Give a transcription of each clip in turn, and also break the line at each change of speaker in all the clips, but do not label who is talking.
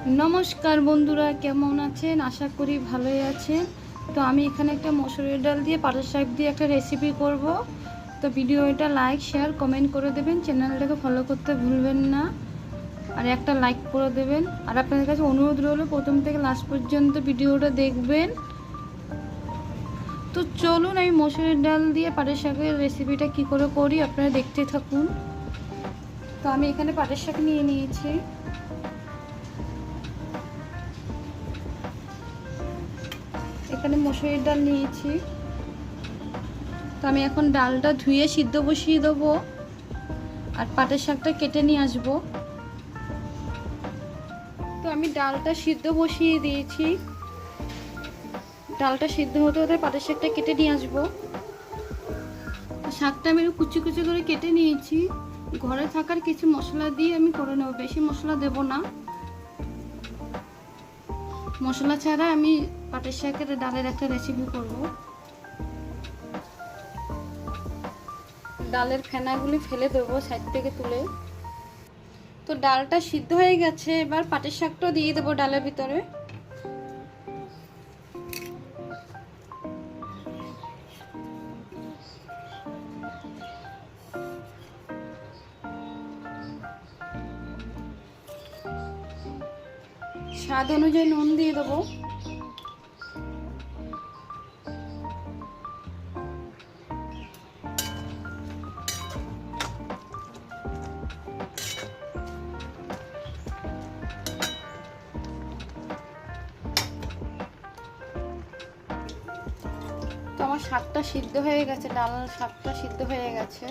নমস্কার বন্ধুরা, কেমন আছেন? আশা করি ভালোই আছেন। তো আমি এখানে একটা মসুরের ডাল দিয়ে, পাটের শাক দিয়ে একটা রেসিপি করব। তো ভিডিওটা লাইক শেয়ার কমেন্ট করে দেবেন। চ্যানেলটাকে ফলো করতে ভুলবেন না। আর একটা লাইক করে দেবেন। আর আপনাদের কাছে অনুরোধ রইল, প্রথম থেকে লাস্ট পর্যন্ত ভিডিওটা দেখবেন। তো চলুন আমি মসুরের ডাল দিয়ে, পাটের শাকের রেসিপিটা কি করে করি, আপনারা দেখতে থাকুন। তো আমি এখানে পাটের শাক নিয়ে নিয়েছি। এখানে মসুরির ডাল নিয়েছি। তো আমি এখন ডালটা ধুয়ে সিদ্ধ বসিয়ে দেবো। আর পাটের শাকটা কেটে নিয়ে আসব। তো আমি ডালটা সিদ্ধ বসিয়ে দিয়েছি। ডালটা সিদ্ধ হতে হতে পাটের শাকটা কেটে নিয়ে আসব। শাকটা আমি কুচি কুচি করে কেটে নিয়েছি। ঘরে থাকার কিছু মশলা দিয়ে আমি করে নেব। বেশি মশলা দেব না। মশলা ছাড়া আমি পাটের শাকের ডালের একটা রেসিপি করব। ডালের ফেনাগুলি ফেলে দেবো সাইড থেকে তুলে। তো ডালটা সিদ্ধ হয়ে গেছে, এবার পাটের শাকটাও দিয়ে দেবো ডালের ভিতরে। স্বাদ অনুযায়ী নুন দিয়ে দেবো। আমার শাকটা সিদ্ধ হয়ে গেছে, ডাল শাকটা সিদ্ধ হয়ে গেছে।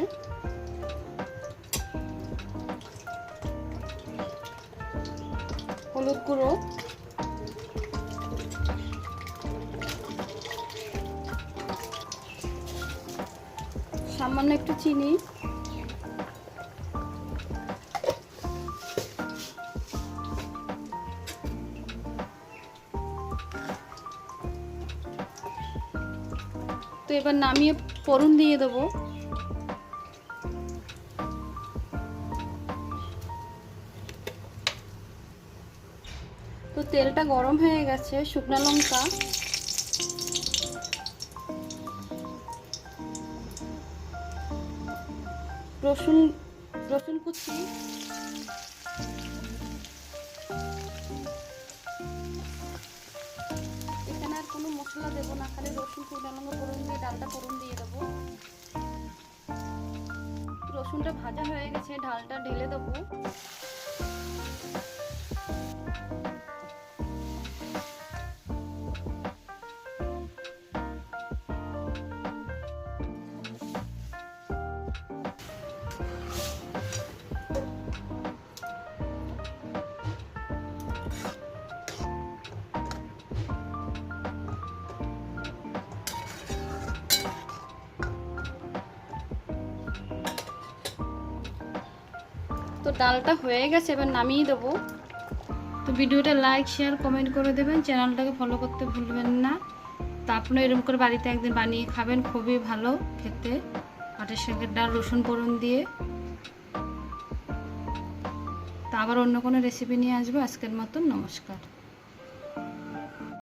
হলুদ গুঁড়ো। সামান্য একটু চিনি। তো এবার নামিয়ে ফোড়ন দিয়ে দেবো। তো তেলটা গরম হয়ে গেছে, শুকনো লঙ্কা। রসুন রসুন কুচি। ডালটা ফোড়ন দিয়ে দেবো। রসুনটা ভাজা হয়ে গেছে ঢালটা ঢেলে দেবো। তো ডালটা হয়ে গেছে, এবার নামিয়ে দেবো। তো ভিডিওটা লাইক, শেয়ার, কমেন্ট করে দেবেন। চ্যানেলটাকে ফলো করতে ভুলবেন না। তো আপনি এরকম করে বাড়িতে একদিন বানিয়ে খাবেন, খুবই ভালো খেতে। পাটের শাকের ডাল, রসুন ফোড়ন দিয়ে। তা আবার অন্য কোনো রেসিপি নিয়ে আসব। আজকের মতন নমস্কার।